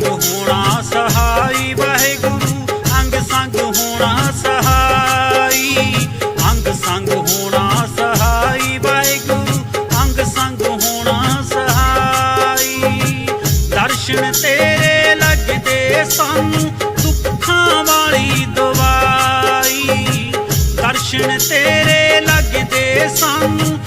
ਹੋਣਾ ਸਹਾਈ, ਵਾਹਿਗੁਰੂ, ਅੰਗ ਸੰਗ ਹੋਣਾ ਸਹਾਈ, ਅੰਗ ਸੰਗ ਹੋਣਾ ਸਹਾਈ, ਵਾਹਿਗੁਰੂ, ਅੰਗ ਸੰਗ ਹੋਣਾ ਸਹਾਈ। ਦਰਸ਼ਨ ਤੇਰੇ ਲੱਗਦੇ ਸਾਨੂੰ, ਦੁੱਖਾਂ ਵਾਲੀ ਦਵਾਈ। ਦਰਸ਼ਨ ਤੇਰੇ ਲੱਗਦੇ ਸਾਨੂੰ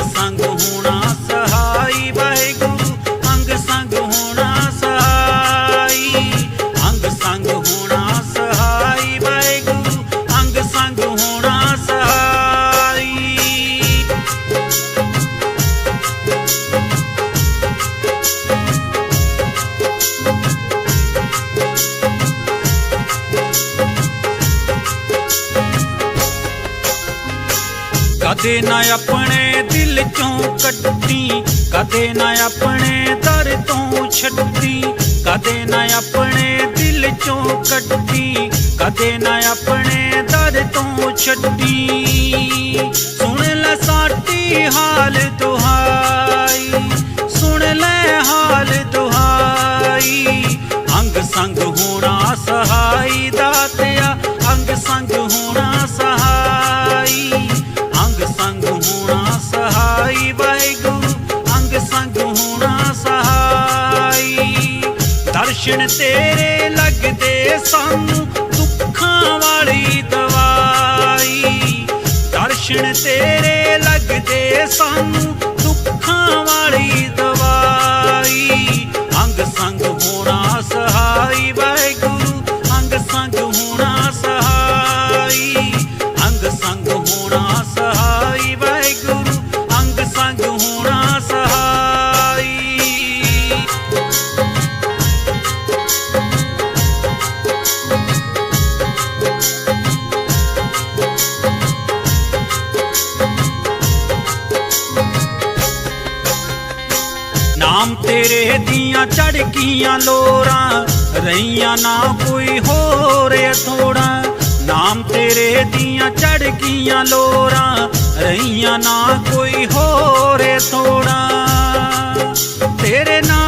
ਸੰਗ ਹੋਣਾ ਸਹਾਈ, ਵਾਹਿਗੁਰੂ, ਅੰਗ ਸੰਗ ਹੋਣਾ ਸਹਾਈ। ਅੰਗ ਸੰਗ ਹੋਣਾ ਸਹਾਈ, ਵਾਹਿਗੁਰੂ, ਅੰਗ ਸੰਗ ਹੋਣਾ ਸਹਾਈ। ਕਦੇ ਨਾ ਆਪਣੇ ਦਿਲ ਚੋਂ ਕੱਟੀ ਕਦੇ ਨਾ ਆਪਣੇ ਦਰ ਤੋਂ ਛੱਡੀ ਕਦੇ ਨਾ ਆਪਣੇ ਦਿਲ ਚੋਂ ਕੱਟੀ ਕਦੇ ਨਾ ਆਪਣੇ ਦਰ ਤੋਂ ਛੱਡੀ। ਸੁਣ ਲੈ ਸਾਡੀ ਹਾਲ ਦੁਹਾਈ, ਸੁਣ ਲੈ ਹਾਲ ਦੁਹਾਈ। ਅੰਗ ਸੰਗ ਹੋਣਾ ਸਹਾਈ ਦਾਤਿਆ, ਅੰਗ ਸੰਗ ਦਰਸ਼ਨ ਤੇਰੇ ਲੱਗਦੇ ਸਾਨੂੰ ਦੁੱਖਾਂ ਵਾਲੀ ਦਵਾਈ। ਦਰਸ਼ਨ ਤੇਰੇ ਲੱਗਦੇ ਸਾਨੂੰ ਦੁੱਖਾਂ ਵਾਲੀ ਦਵਾਈ। ਤੇਰੇ ਦੀਆਂ ਚੜਕੀਆਂ ਲੋਰਾਂ, ਰਹੀਆਂ ਨਾ ਕੋਈ ਹੋਰ ਥੋੜਾ ਨਾਮ ਤੇਰੇ ਦੀਆਂ ਚੜਕੀਆਂ ਲੋਰਾਂ, ਰਹੀਆਂ ਨਾ ਕੋਈ ਹੋਰ ਥੋੜਾ ਤੇਰੇ ਨਾਲ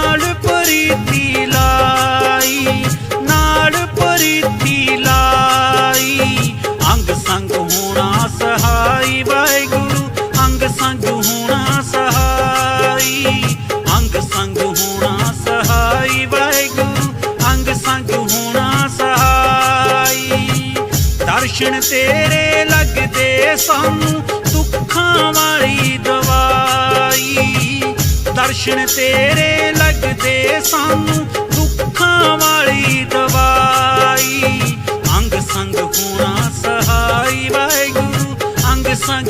ਦਰਸ਼ਨ ਤੇਰੇ ਲੱਗਦੇ ਸਾਨੂੰ, ਦੁੱਖਾਂ ਵਾਲੀ ਦਵਾਈ। ਦਰਸ਼ਨ ਤੇਰੇ ਲੱਗਦੇ ਸਾਨੂੰ, ਦੁੱਖਾਂ ਵਾਲੀ ਦਵਾਈ। ਅੰਗ ਸੰਗ ਹੋਣਾ ਸਹਾਈ ਵਾਹਿਗੁਰੂ, ਅੰਗ ਸੰਗ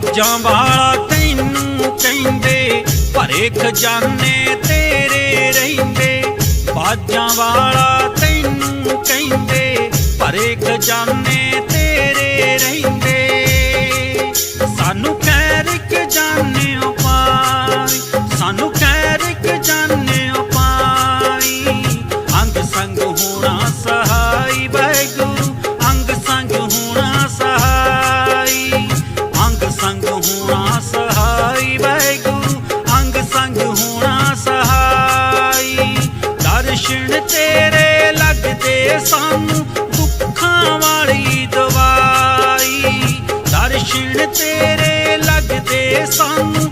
ਬਾਜਾਂ ਵਾਲਾ ਤੈਨੂੰ ਕਹਿੰਦੇ ਭਰੇ ਖਜ਼ਾਨੇ ਤੇਰੇ ਰਹਿੰਦੇ। ਬਾਜਾਂ ਵਾਲਾ ਤੈਨੂੰ ਕਹਿੰਦੇ ਭਰੇ ਖਜ਼ਾਨੇ ਦਰਸ਼ਨ ਤੇਰੇ ਲੱਗਦੇ ਸਾਨੂੰ।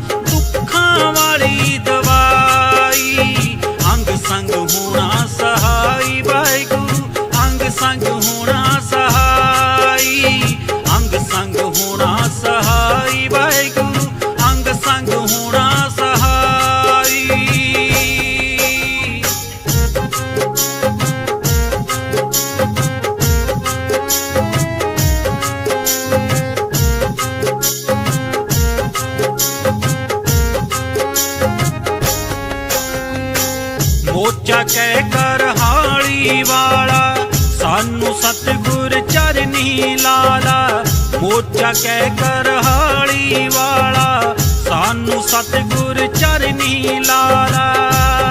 ਮੋਚਾ ਕਹਿ ਕਰ ਹਾਲੀ ਵਾਲਾ ਸਾਨੂੰ ਸਤਿਗੁਰ ਚਰਨੀ ਲਾਲਾ। ਮੋਚਾ ਕਹਿ ਕਰਹਾਲੀ ਵਾਲਾ ਸਾਨੂੰ ਸਤਿਗੁਰ ਚਰਨੀ ਲਾਲਾ।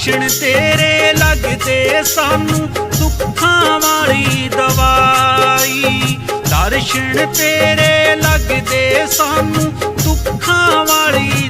ਦਰਸ਼ਨ ਤੇਰੇ ਲੱਗਦੇ ਸਾਨੂੰ ਦੁੱਖਾਂ ਵਾਲੀ ਦਵਾਈ। ਦਰਸ਼ਨ ਤੇਰੇ ਲੱਗਦੇ ਸਾਨੂੰ ਦੁੱਖਾਂ ਵਾਲੀ